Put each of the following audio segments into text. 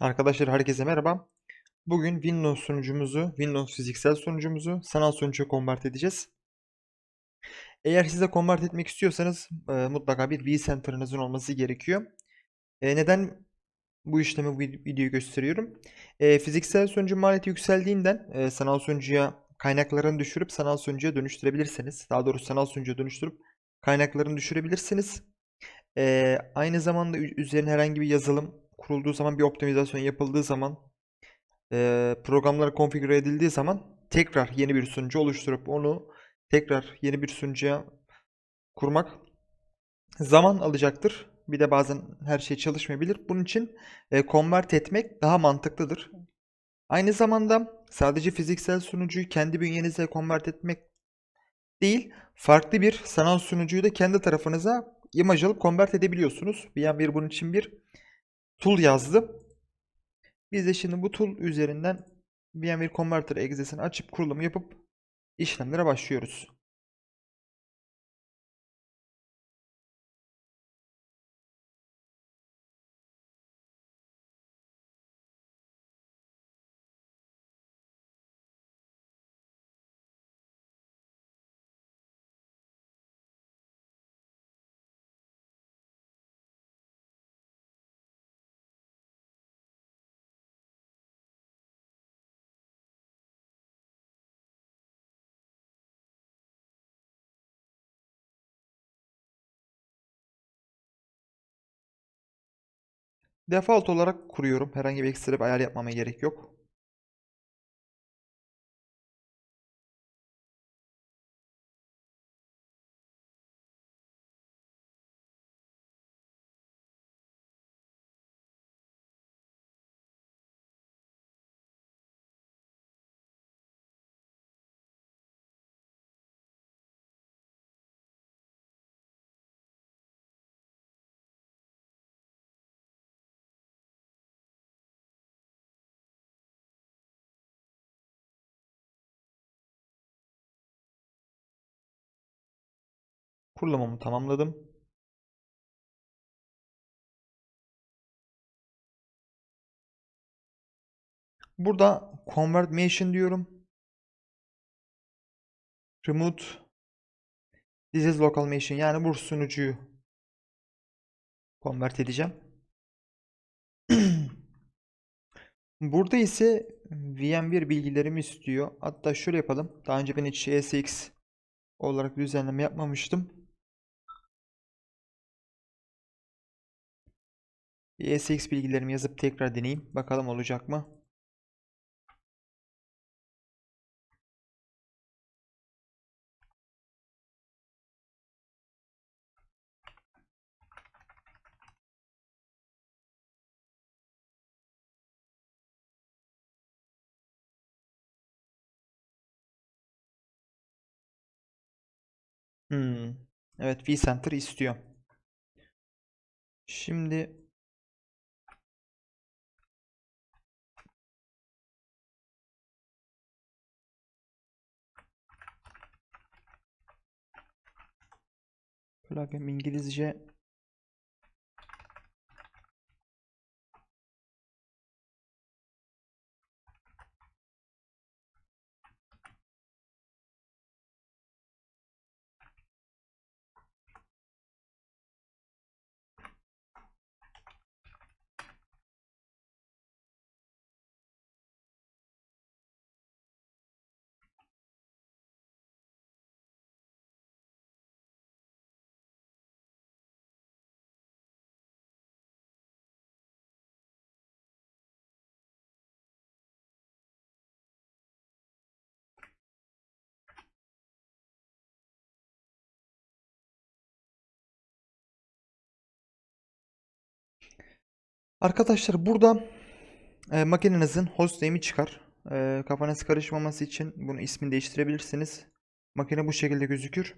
Arkadaşlar herkese merhaba. Bugün Windows sunucumuzu, Windows fiziksel sunucumuzu sanal sunucuya convert edeceğiz. Eğer size convert etmek istiyorsanız e, mutlaka bir vCenter'ınızın olması gerekiyor. E, neden bu işlemi videoyu gösteriyorum? E, fiziksel sunucu maliyeti yükseldiğinden e, sanal sunucuya kaynaklarını düşürüp sanal sunucuya dönüştürebilirsiniz. Daha doğrusu sanal sunucuya dönüştürüp kaynaklarını düşürebilirsiniz. E, aynı zamanda üzerine herhangi bir yazılım kurulduğu zaman bir optimizasyon yapıldığı zaman e, programlar konfigüre edildiği zaman tekrar yeni bir sunucu oluşturup onu tekrar yeni bir sunucuya kurmak zaman alacaktır. Bir de bazen her şey çalışmayabilir. Bunun için e, convert etmek daha mantıklıdır. Aynı zamanda sadece fiziksel sunucuyu kendi bünyenize convert etmek değil, farklı bir sanal sunucuyu da kendi tarafınıza imaj alıp convert edebiliyorsunuz. VMware bunun için bir tool yazdı. Biz de şimdi bu tool üzerinden VMware Converter egzesini açıp kurulumu yapıp işlemlere başlıyoruz. Default olarak kuruyorum. Herhangi bir ekstra bir ayar yapmama gerek yok. Kurulumumu tamamladım. Burada Convert Machine diyorum. Remote This is local machine yani bu sunucuyu convert edeceğim. Burada ise VM1 bilgilerimi istiyor. Hatta şöyle yapalım. Daha önce ben hiç ESX olarak düzenleme yapmamıştım. Bir bilgilerimi yazıp tekrar deneyeyim. Bakalım olacak mı? Hmm. Evet vCenter istiyor. Şimdi klavyem İngilizce Arkadaşlar burada e, makinenizin hostname'i çıkar. E, kafanız karışmaması için bunu ismini değiştirebilirsiniz. Makine bu şekilde gözükür.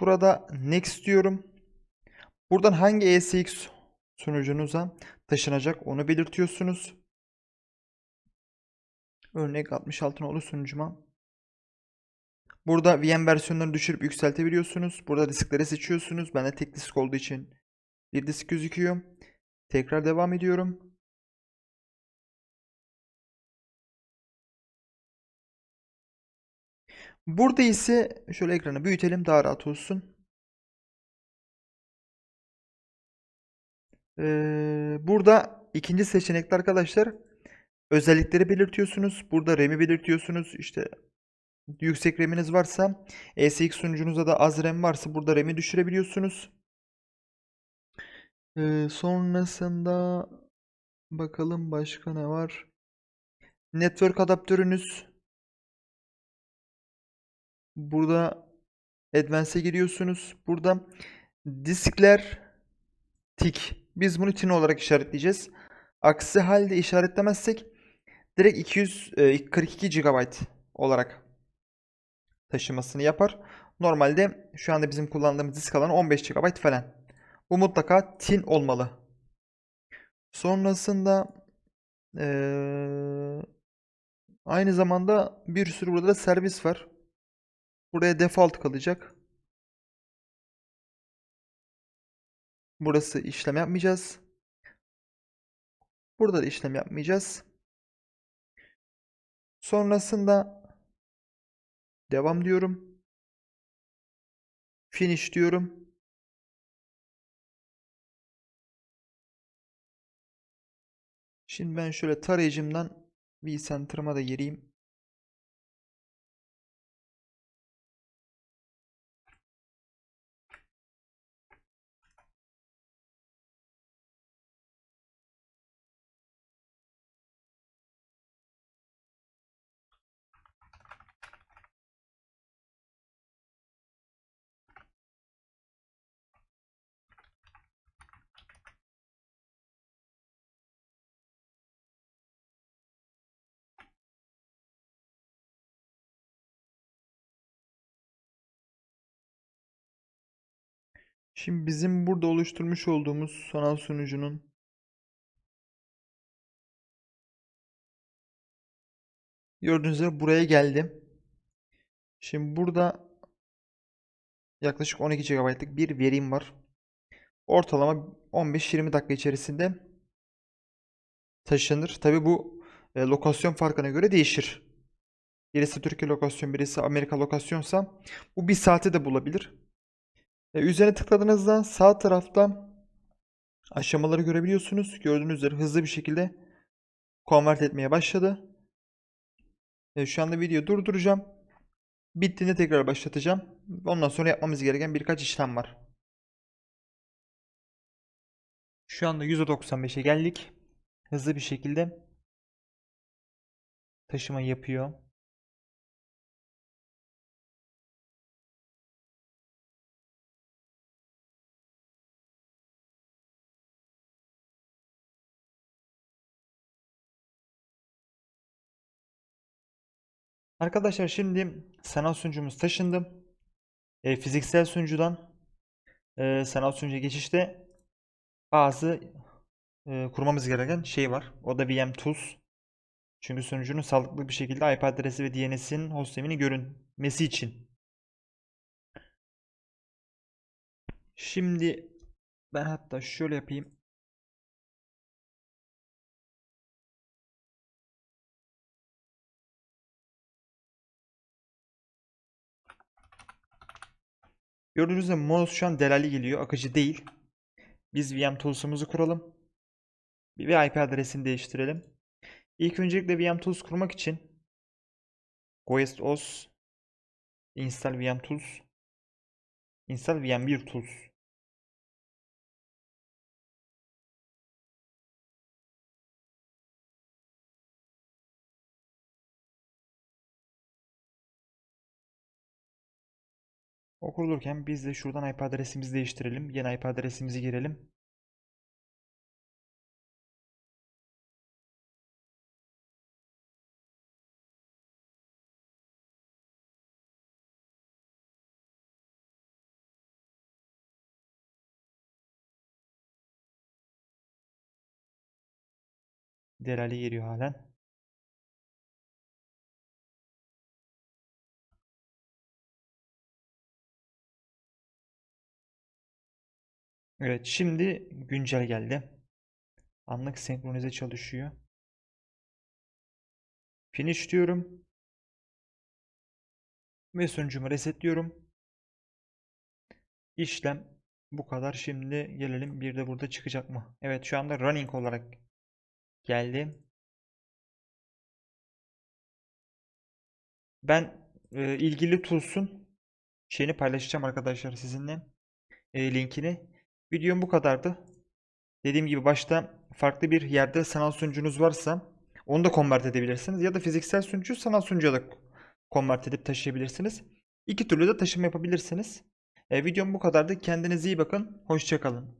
Burada next diyorum. Buradan hangi ESX sunucunuza taşınacak onu belirtiyorsunuz. Örnek 66 nolu sunucuma. Burada VM versiyonlarını düşürüp yükseltebiliyorsunuz. Burada diskleri seçiyorsunuz. Bende tek disk olduğu için bir disk gözüküyor. Tekrar devam ediyorum. Burada ise şöyle ekranı büyütelim daha rahat olsun. Ee, burada ikinci seçenekte arkadaşlar özellikleri belirtiyorsunuz. Burada RAM'i belirtiyorsunuz. İşte yüksek RAM'iniz varsa ESX sunucunuza da az RAM varsa burada RAM'i düşürebiliyorsunuz. Ee, sonrasında bakalım başka ne var? Network adaptörünüz. Burada Advance'e giriyorsunuz. Burada diskler tik. Biz bunu tin olarak işaretleyeceğiz. Aksi halde işaretlemezsek direkt 242 GB olarak taşımasını yapar. Normalde şu anda bizim kullandığımız disk alanı 15 GB falan. Bu mutlaka tin olmalı. Sonrasında eee, aynı zamanda bir sürü burada da servis var. Buraya default kalacak. Burası işlem yapmayacağız. Burada da işlem yapmayacağız. Sonrasında devam diyorum. Finish diyorum. Şimdi ben şöyle tarayıcımdan vCenter'ıma da gireyim. Şimdi bizim burada oluşturmuş olduğumuz sanal sunucunun gördüğünüz üzere buraya geldim. Şimdi burada yaklaşık 12 GB'lık bir verim var. Ortalama 15-20 dakika içerisinde taşınır. Tabi bu e, lokasyon farkına göre değişir. Birisi Türkiye lokasyon, birisi Amerika lokasyonsa bu bir saate de bulabilir. E, üzerine tıkladığınızda sağ tarafta aşamaları görebiliyorsunuz. Gördüğünüz üzere hızlı bir şekilde convert etmeye başladı. E, şu anda videoyu durduracağım. Bittiğinde tekrar başlatacağım. Ondan sonra yapmamız gereken birkaç işlem var. Şu anda %95'e geldik. Hızlı bir şekilde taşıma yapıyor. Arkadaşlar şimdi sanal sunucumuz taşındı. E, fiziksel sunucudan e, sanal sunucuya geçişte bazı e, kurmamız gereken şey var. O da VM Tools. Çünkü sunucunun sağlıklı bir şekilde IP adresi ve DNS'in hostnamini görünmesi için. Şimdi ben hatta şöyle yapayım. Gördüğünüz gibi mouse şu an delali geliyor. Akıcı değil. Biz VM Tools'umuzu kuralım. Bir IP adresini değiştirelim. İlk öncelikle VM Tools kurmak için Goest os install VM Tools install VM1 Tools O biz de şuradan IP adresimizi değiştirelim. Yeni IP adresimizi girelim. Delali geliyor halen. Evet şimdi güncel geldi. Anlık senkronize çalışıyor. Finish diyorum. Ve sunucumu resetliyorum. İşlem bu kadar. Şimdi gelelim bir de burada çıkacak mı? Evet şu anda running olarak geldi. Ben e, ilgili tools'un şeyini paylaşacağım arkadaşlar sizinle. E, linkini. Videom bu kadardı. Dediğim gibi başta farklı bir yerde sanal sunucunuz varsa onu da convert edebilirsiniz. Ya da fiziksel sunucu sanal sunucuya da convert edip taşıyabilirsiniz. İki türlü de taşıma yapabilirsiniz. E, videom bu kadardı. Kendinize iyi bakın. Hoşçakalın.